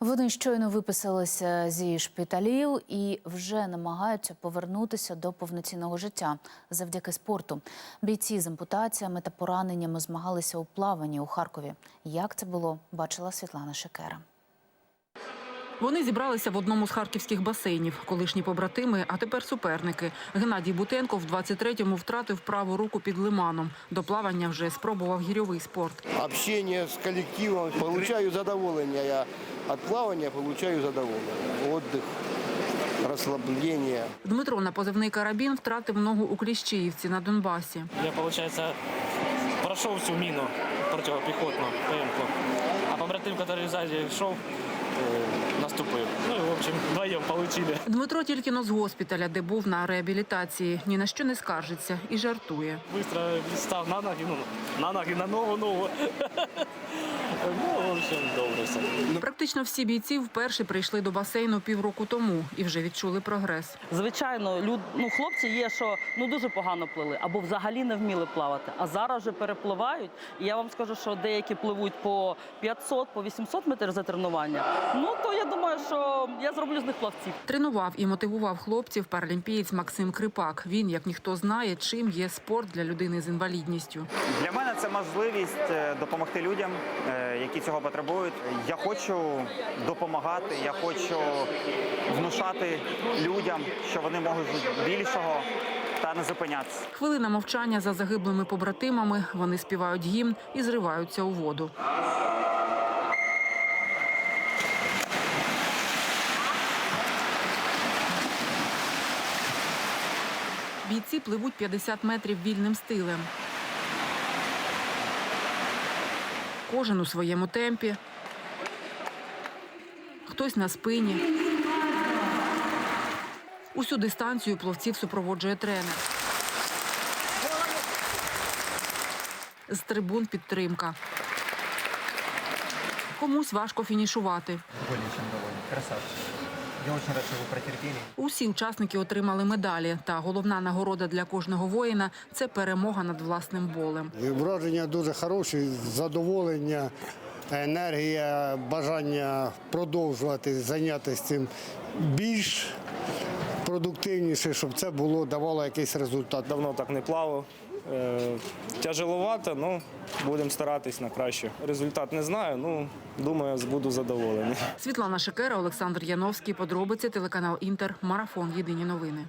Вони щойно виписалися зі шпиталів і вже намагаються повернутися до повноцінного життя завдяки спорту. Бійці з ампутаціями та пораненнями змагалися у плаванні у Харкові. Як це було, бачила Світлана Шекера. Вони зібралися в одному з харківських басейнів. Колишні побратими, а тепер суперники. Геннадій Бутенко в 23-му втратив праву руку під лиманом. До плавання вже спробував гірьовий спорт. общение с коллективом. Получаю задоволение. Я от плавания получаю задоволение. Отдых, расслабление. Дмитро на позивний карабін втратив ногу у Кліщіївці на Донбасі. Я, получается, прошел всю мину противопехотную ПМ-ку. А побратим, который сзади шел, э, наступил. Ну и, в общем, вдвоем получили. Дмитро тільки но з госпіталя, де був на реабілітації. Ні на що не скаржиться і жартує. Быстро став на ноги, ну, на ноги, на нову ногу. Ну, в общем, добре все. Практично всі бійці вперше прийшли до басейну півроку тому і вже відчули прогрес. Звичайно, люд... ну, хлопці є, що ну дуже погано плили або взагалі не вміли плавати. А зараз вже перепливають. І я вам скажу, що деякі пливуть по 500, по 800 метрів за тренування. Ну то я думаю, що я зроблю з них плавців. Тренував і мотивував хлопців паралімпієць Максим Крипак. Він, як ніхто знає, чим є спорт для людини з інвалідністю. Для мене це можливість е, допомогти людям, е, які цього потребують. Я хочу допомагати, я хочу внушати людям, що вони можуть більшого та не зупинятися. Хвилина мовчання за загиблими побратимами. Вони співають гімн і зриваються у воду. Бійці пливуть 50 метрів вільним стилем. Кожен у своєму темпі. Хтось на спині. Усю дистанцію пловців супроводжує тренер. З трибун підтримка. Комусь важко фінішувати. Я очень рад, что вы протерпели. Усі учасники отримали медалі. Та головна нагорода для кожного воїна це перемога над власним болем. Враження дуже хороші, задоволення, енергія, бажання продовжувати зайнятися цим більш продуктивніше, щоб це було давало якийсь результат. Давно так не плавав. Е, Тяжеловато, ну будемо старатись на краще. Результат не знаю, ну думаю, буду задоволений. Світлана Шекера, Олександр Яновський. Подробиці телеканал Інтер. Марафон. Єдині новини.